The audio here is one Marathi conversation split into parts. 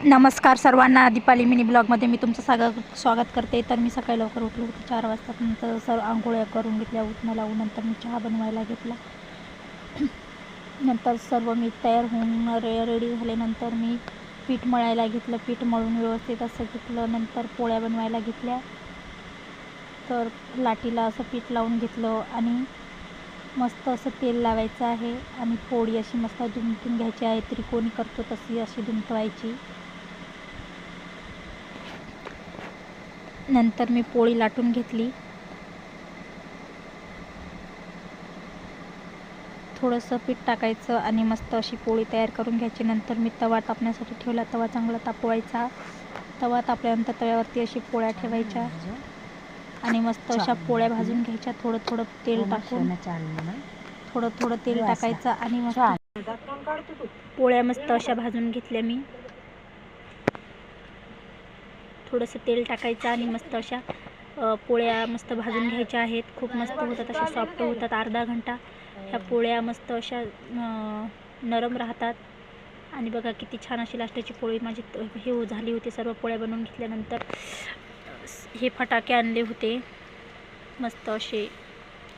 नमस्कार सर्वांना. दीपाली मिनी ब्लॉगमध्ये मी तुमचं स्वागत स्वागत करते. तर मी सकाळी लवकर उठले होते. चार वाजता नंतर सर्व आंघोळ्या करून घेतल्या उठणं लावून नंतर मी चहा बनवायला घेतला. नंतर सर्व मी तयार होऊन रे रेडी झाल्यानंतर मी पीठ मळायला घेतलं. पीठ मळून व्यवस्थित असं घेतलं. नंतर पोळ्या बनवायला घेतल्या. तर लाटीला असं पीठ लावून घेतलं आणि मस्त असं तेल लावायचं आहे आणि पोळी अशी मस्त दुमतून घ्यायची आहे. त्रिकोणी करतो तशी अशी दुमतवायची नंतर मी पोळी लाटून घेतली. थोडंसं पीठ टाकायचं आणि मस्त अशी पोळी तयार करून घ्यायची. नंतर मी तवा तापण्यासाठी ठेवला. तवा चांगला तापवायचा. तवा तापल्यानंतर तव्यावरती अशी पोळ्या ठेवायच्या आणि मस्त अशा पोळ्या भाजून घ्यायच्या. थोडं थोडं तेल टाकून. थोडं थोडं तेल टाकायचं आणि मस्त पोळ्या मस्त अशा भाजून घेतल्या मी. थोडंसं तेल टाकायचं आणि मस्त अशा पोळ्या मस्त भाजून घ्यायच्या आहेत. खूप मस्त होतात अशा सॉफ्ट होतात अर्धा घंटा. ह्या पोळ्या मस्त अशा नरम राहतात. आणि बघा किती छान अशी लास्टाची पोळी माझी हे हो- झाली होती सर्व पोळ्या बनवून घेतल्यानंतर. हे फटाके आणले होते. मस्त असे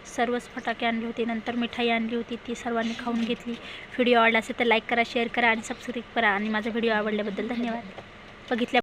सर्वच फटाके आणले होते. नंतर मिठाई आणली होती ती सर्वांनी खाऊन घेतली. व्हिडिओ आवडला असेल तर लाईक करा शेअर करा आणि सबस्क्राईब करा. आणि माझा व्हिडिओ आवडल्याबद्दल धन्यवाद. बघितल्या